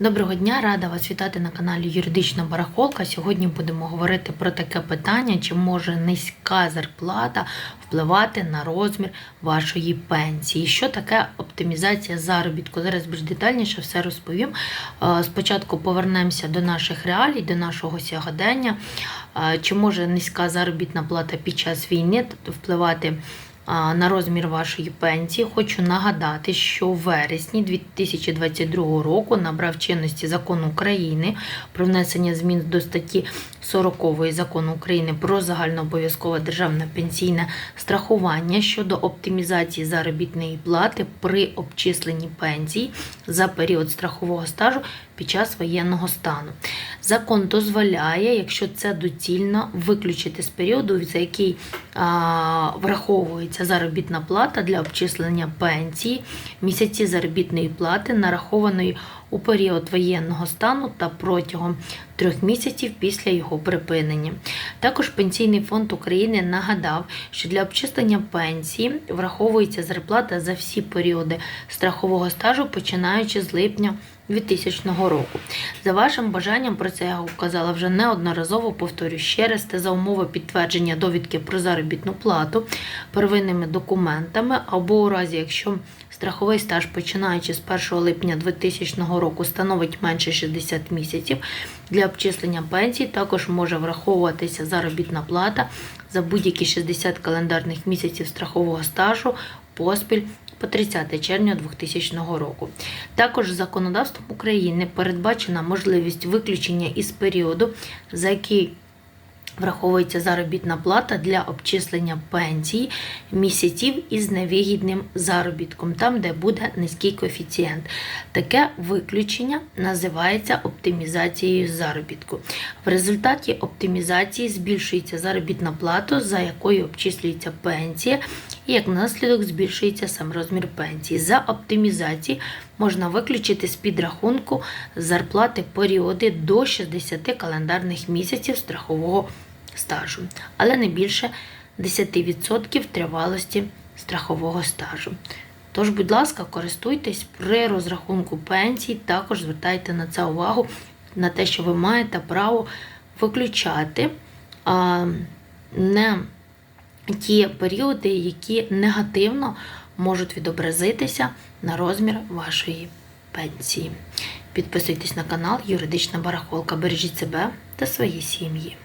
Доброго дня, рада вас вітати на каналі Юридична Барахолка. Сьогодні будемо говорити про таке питання, чи може низька зарплата впливати на розмір вашої пенсії. Що таке оптимізація заробітку? Зараз більш детальніше все розповім. Е, Спочатку повернемося до наших реалій, до нашого сьогодення. Е, Чи може низька заробітна плата під час війни впливати? На розмір вашої пенсії. Хочу нагадати, що в вересні 2022 року набрав чинності закон України про внесення змін до статті 40 закону України про загальнообов'язкове державне пенсійне страхування щодо оптимізації заробітної плати при обчисленні пенсій за період страхового стажу під час воєнного стану. Закон дозволяє, якщо це доцільно, виключити з періоду, за який враховується заробітна плата для обчислення пенсії, місяці заробітної плати, нарахованої у період воєнного стану та протягом трьох місяців після його припинення. Також Пенсійний фонд України нагадав, що для обчислення пенсії враховується зарплата за всі періоди страхового стажу, починаючи з липня. 2000 року. За вашим бажанням, про це я вказала вже неодноразово, повторю ще раз, це за умови підтвердження довідки про заробітну плату первинними документами, або у разі, якщо страховий стаж, починаючи з 1 липня 2000 року, становить менше 60 місяців, для обчислення пенсії також може враховуватися заробітна плата за будь-які 60 календарних місяців страхового стажу поспіль по 30 червня 2000 року. Також законодавством України передбачена можливість виключення із періоду, за який Враховується заробітна плата для обчислення пенсій місяців із невигідним заробітком, там, де буде низький коефіцієнт. Таке виключення називається оптимізацією заробітку. В результаті оптимізації збільшується заробітна плата, за якою обчислюється пенсія, і як наслідок збільшується сам розмір пенсії. За оптимізації можна виключити з підрахунку зарплати періоди до 60 календарних місяців страхового стажу, але не більше 10% тривалості страхового стажу. Тож, будь ласка, користуйтесь при розрахунку пенсій, також звертайте на це увагу, на те, що ви маєте право виключати а, не ті періоди, які негативно можуть відобразитися на розмір вашої пенсії. Підписуйтесь на канал Юридична Барахолка. Бережіть себе та свої сім'ї.